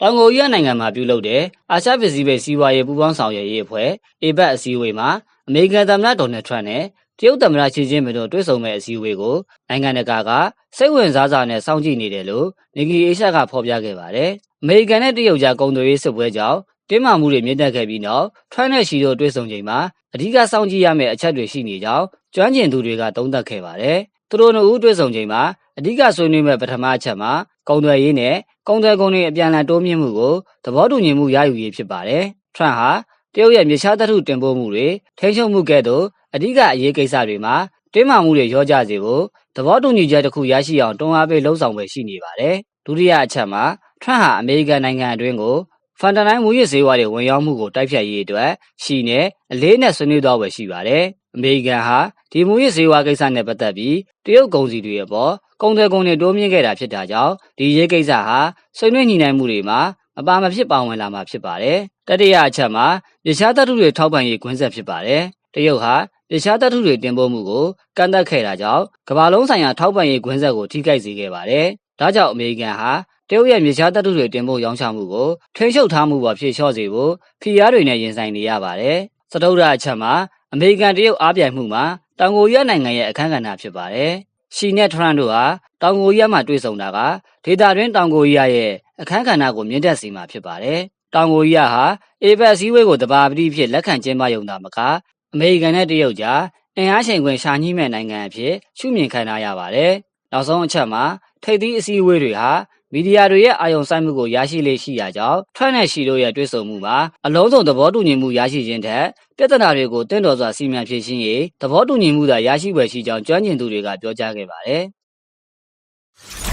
တောင်ကိုရီးယားနိုင်ငံမှာပြုလုပ်တဲ့အာရှပစိဖိတ်စီးပွားရေးပူးပေါင်းဆောင်ရွက်ရေးအဖွဲ့အေဘတ်အစည်းအဝေးမှာအမေရိကန်သမ္မတဒေါ်နယ်ထရန့်နဲ့တရုတ်သမ္မတရှီကျင်းပင်တို့တွေ့ဆုံမဲ့အစည်းအဝေးကိုနိုင်ငံတကာကစိတ်ဝင်စားစွာနဲ့စောင့်ကြည့်နေတယ်လို့နီဂီအေရှာကဖော်ပြခဲ့ပါတယ်။အမေရိကန်နဲ့တရုတ်ကြားကုန်သွယ်ရေးစစ်ပွဲကြောင့်တင်းမာမှုတွေမြင့်တက်ခဲ့ပြီးနောက်ထရန့်နဲ့ရှီတို့တွေ့ဆုံချိန်မှာအဓိကစောင့်ကြည့်ရမယ့်အချက်တွေရှိနေကြောင်းကျွမ်းကျင်သူတွေကသုံးသပ်ခဲ့ပါတယ်။သူတို့နှစ်ဦးတွေ့ဆုံချိန်မှာ အဓိကဆွေးနွေးမဲ့ပထမအချက်မှာကုန်သွယ်ရေးနဲ့ကုန်သွယ်ကုန်တွေအပြန်အလှန်တိုးမြင့်မှုကိုသဘောတူညီမှုရယူရေးဖြစ်ပါတယ်။ထရန့်ဟာတရုတ်ရဲ့မြေရှားသတ္ထုတင်ပို့မှုတွေထိန်းချုပ်မှုကဲ့သို့အဓိကအရေးကိစ္စတွေမှာတင်းမာမှုတွေရောကြစေဖို့သဘောတူညီချက်တစ်ခုရရှိအောင်တွန်းအားပေးလှုံ့ဆော်ပဲရှိနေပါတယ်။ဒုတိယအချက်မှာထရန့်ဟာအမေရိကန်နိုင်ငံအတွင်းကိုဖန်တနိုင်းမူရစ်ဈေးဝါးတွေဝင်ရောက်မှုကိုတိုက်ဖြတ်ရေးအတွက်ရှီနဲ့အလေးနဲ့ဆွေးနွေးသွားပဲရှိပါတယ်။ အမေရိကန်ဟာဒီမူရစ်ဈေးဝါးကိစ္စနဲ့ပတ်သက်ပြီးတရုတ်ကုန်စီတွေအပေါ်ကုန်သွယ်ကုန်တွေတိုးမြင့်ခဲ့တာဖြစ်တာကြောင့်ဒီရေးကိစ္စဟာဆွေးနွေးညှိနှိုင်းမှုတွေမှာမပါမဖြစ်ပါဝင်လာမှာဖြစ်ပါတယ်။တတိယအချက်မှာရရှားတပ်ထုတွေထောက်ပံ့ရေးကွင်းဆက်ဖြစ်ပါတယ်။တရုတ်ဟာရရှားတပ်ထုတွေတင်ပို့မှုကိုကန့်သတ်ခဲ့တာကြောင့်ကမ္ဘာလုံးဆိုင်ရာထောက်ပံ့ရေးကွင်းဆက်ကိုထိခိုက်စေခဲ့ပါတယ်။ဒါကြောင့်အမေရိကန်ဟာတရုတ်ရဲ့မြေရှားတပ်ထုတွေတင်ပို့ရောင်းချမှုကိုထိန်းချုပ်ထားမှုပေါ်ဖြည့်လျှော့စေဖို့ဖိအားတွေနဲ့ရင်ဆိုင်နေရပါတယ်။စတုဒ္ဒအချက်မှာ အမေရိကန်တရုတ်အားပြိုင်မှုမှာတောင်ကိုရီးယားနိုင်ငံရဲ့အခမ်းကဏ္ဍဖြစ်ပါတယ်။ရှီနဲ့ထရန့်တို့ဟာတောင်ကိုရီးယားမှာတွေ့ဆုံတာကဒေသတွင်းတောင်ကိုရီးယားရဲ့အခမ်းကဏ္ဍကိုမြင့်တက်စေမှာဖြစ်ပါတယ်။တောင်ကိုရီးယားဟာအေဘက်စည်းဝေးကိုတဘာပတိဖြစ်လက်ခံကျင်းပရုံသာမကအမေရိကန်နဲ့တရုတ်ကြားအင်အားချိန်ခွင်ရှာညှိမဲ့နိုင်ငံအဖြစ်ရှုမြင်ခံထားရပါတယ်။နောက်ဆုံးအချက်မှာထိပ်သီးအစည်းအဝေးတွေဟာ မီဒီယာတွေရဲ့အာရုံစိုက်မှုကိုရရှိလေရှိရာကြောင့်ထွက်နဲ့ရှီတို့ရဲ့တွေ့ဆုံမှုမှာအလုံးစုံသဘောတူညီမှုရရှိခြင်းထက်ပြဿနာတွေကိုတင့်တော်စွာစီမံဖြေရှင်းရေးသဘောတူညီမှုသာရရှိွယ်ရှိကြောင်းကျွမ်းကျင်သူတွေကပြောကြားခဲ့ပါတယ်။